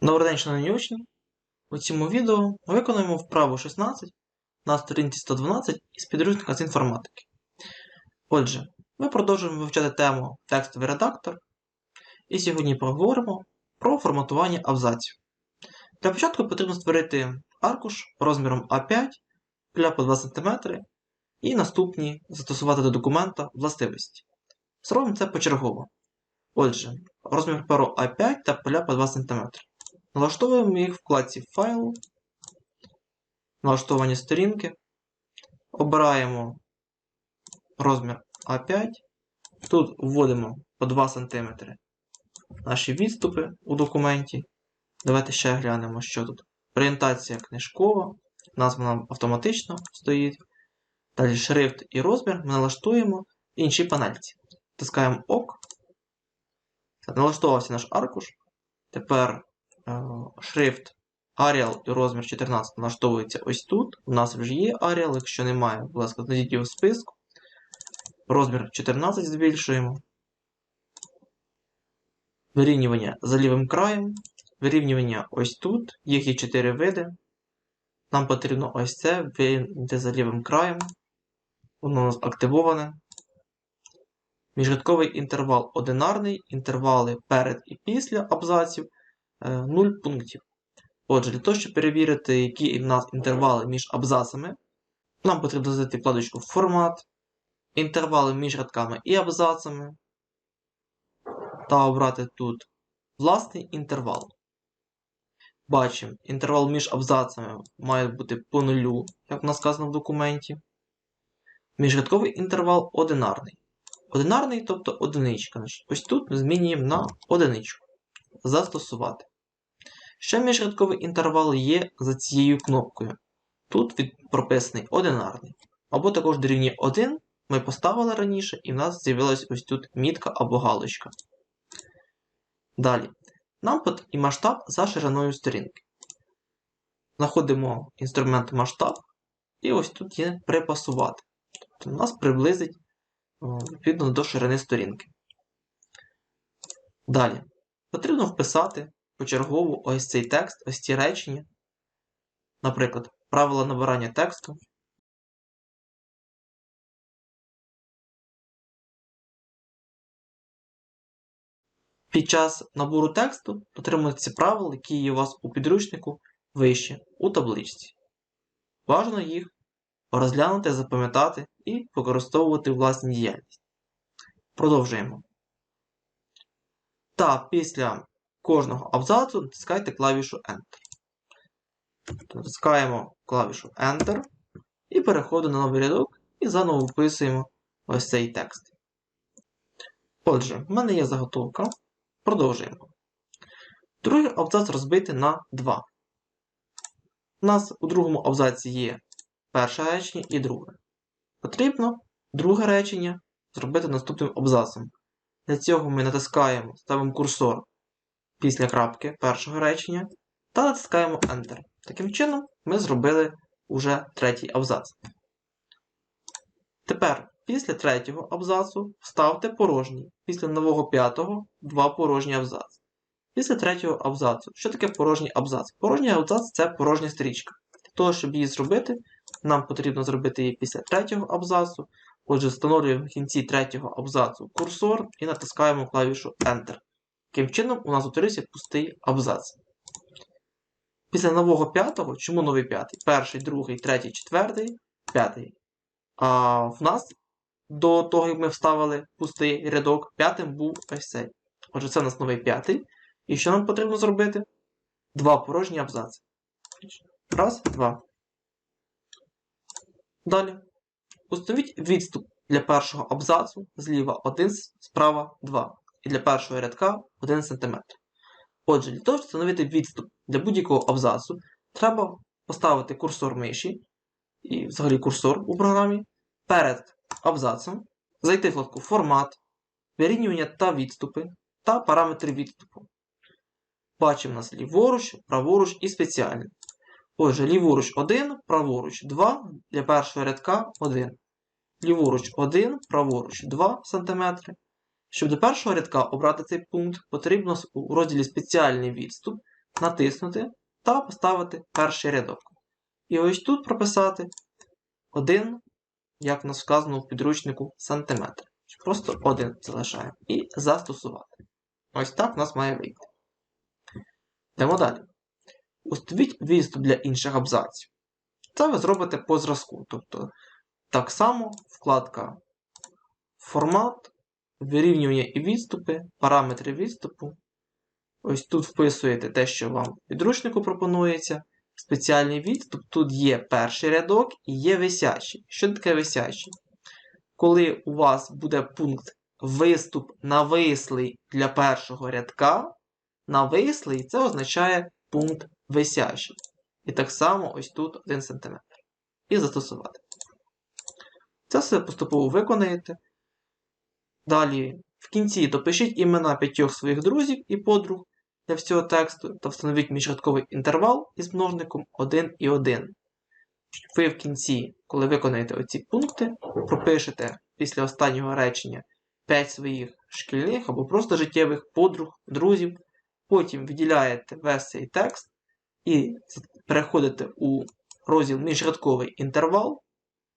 Добрий день, шановні учні! У цьому відео ми виконуємо вправу 16 на сторінці 112 із підручника з інформатики. Отже, ми продовжуємо вивчати тему текстовий редактор, і сьогодні поговоримо про форматування абзаців. Для початку потрібно створити аркуш розміром А5 поля по 2 см і наступні застосувати до документа властивості. Зробимо це почергово. Отже, розмір паперу А5 та поля по 2 см. Налаштовуємо їх в вкладці Файл, налаштовані сторінки. Обираємо розмір А5. Тут вводимо по 2 см наші відступи у документі. Давайте ще глянемо, що тут. Орієнтація книжкова. Назва нам автоматично стоїть. Далі шрифт і розмір ми налаштуємо в іншій панельці. Тискаємо ОК. Налаштувався наш аркуш. Тепер шрифт Arial і розмір 14 налаштовується ось тут. У нас вже є Arial, якщо немає, будь ласка, знайдіть його в списку. Розмір 14 збільшуємо. Вирівнювання за лівим краєм. Вирівнювання ось тут. Їх є 4 види. Нам потрібно ось це вирівняти за лівим краєм. Воно у нас активоване. Міжрядковий інтервал одинарний, інтервали перед і після абзаців 0 пунктів. Отже, для того, щоб перевірити, які в нас інтервали між абзацами, нам потрібно зайти вкладочку Формат, інтервали між рядками і абзацами, та обрати тут власний інтервал. Бачимо, інтервал між абзацами має бути по нулю, як у нас сказано в документі. Міжрядковий інтервал одинарний. Одинарний, тобто одиничка. Ось тут ми змінюємо на одиничку. Застосувати. Ще міжрядковий інтервал є за цією кнопкою. Тут від прописаний одинарний. Або також дорівнює 1 ми поставили раніше, і в нас з'явилась ось тут мітка або галочка. Далі. Нам і масштаб за шириною сторінки. Знаходимо інструмент масштаб, і ось тут є припасувати. Тобто нас приблизить відповідно до ширини сторінки. Далі. Потрібно вписати почергово ось цей текст, ось ці речення. Наприклад, правила набирання тексту. Під час набору тексту дотримуйтеся правил, які є у вас у підручнику вище у табличці. Важно їх розглянути, запам'ятати і використовувати власні діяльність. Продовжуємо. Та після кожного абзацу натискайте клавішу Enter. Натискаємо клавішу Enter і переходимо на новий рядок і заново вписуємо ось цей текст. Отже, в мене є заготовка. Продовжуємо. Другий абзац розбити на 2. У нас у другому абзаці є перше речення і друге. Потрібно друге речення зробити наступним абзацом. Для цього ми натискаємо, ставимо курсор після крапки першого речення та натискаємо Enter. Таким чином, ми зробили уже третій абзац. Тепер після третього абзацу вставте порожній. Після нового п'ятого два порожні абзаци. Після третього абзацу. Що таке порожній абзац? Порожній абзац це порожня стрічка. Для того, щоб її зробити, нам потрібно зробити її після третього абзацу. Отже, встановлюємо в кінці третього абзацу курсор і натискаємо клавішу Enter. Таким чином, у нас утворився пустий абзац. Після нового п'ятого, чому новий п'ятий? Перший, другий, третій, четвертий, п'ятий. А в нас до того, як ми вставили пустий рядок, п'ятим був ось цей. Отже, це у нас новий п'ятий. І що нам потрібно зробити? Два порожні абзаци. Раз, два. Далі. Установіть відступ для першого абзацу зліва 1, справа 2. І для першого рядка 1 см. Отже, для того, щоб встановити відступ для будь-якого абзацу, треба поставити курсор миші і взагалі курсор у програмі перед абзацом, зайти в вкладку Формат, вирівнювання та відступи та параметри відступу. Бачимо нас ліворуч, праворуч і спеціальний. Отже, ліворуч 1, праворуч 2, для першого рядка 1. Ліворуч 1, праворуч 2 см. Щоб до першого рядка обрати цей пункт, потрібно у розділі спеціальний відступ натиснути та поставити перший рядок. І ось тут прописати один, як у нас вказано в підручнику, сантиметр. Просто один залишаємо. І застосувати. Ось так у нас має вийти. Йдемо далі. Установіть відступ для інших абзаців. Це ви зробите по зразку. Тобто, так само вкладка Формат, вирівнювання і відступи, параметри відступу. Ось тут вписуєте те, що вам в підручнику пропонується. Спеціальний відступ. Тут є перший рядок і є висячий. Що таке висячий? Коли у вас буде пункт виступ навислий для першого рядка, навислий це означає пункт висячий. І так само ось тут 1 см. І застосувати. Це все поступово виконаєте. Далі, в кінці допишіть імена п'ятьох своїх друзів і подруг для всього тексту та встановіть міжрядковий інтервал із множником 1 і 1. Ви в кінці, коли виконаєте оці пункти, пропишете після останнього речення 5 своїх шкільних або просто життєвих подруг, друзів. Потім виділяєте весь цей текст і переходите у розділ міжрядковий інтервал,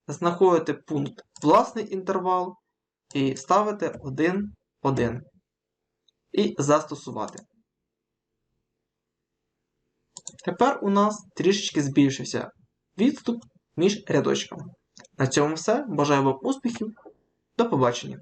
знаходите пункт власний інтервал і ставите 1, 1. І застосувати. Тепер у нас трішечки збільшився відступ між рядочками. На цьому все. Бажаю вам успіхів. До побачення!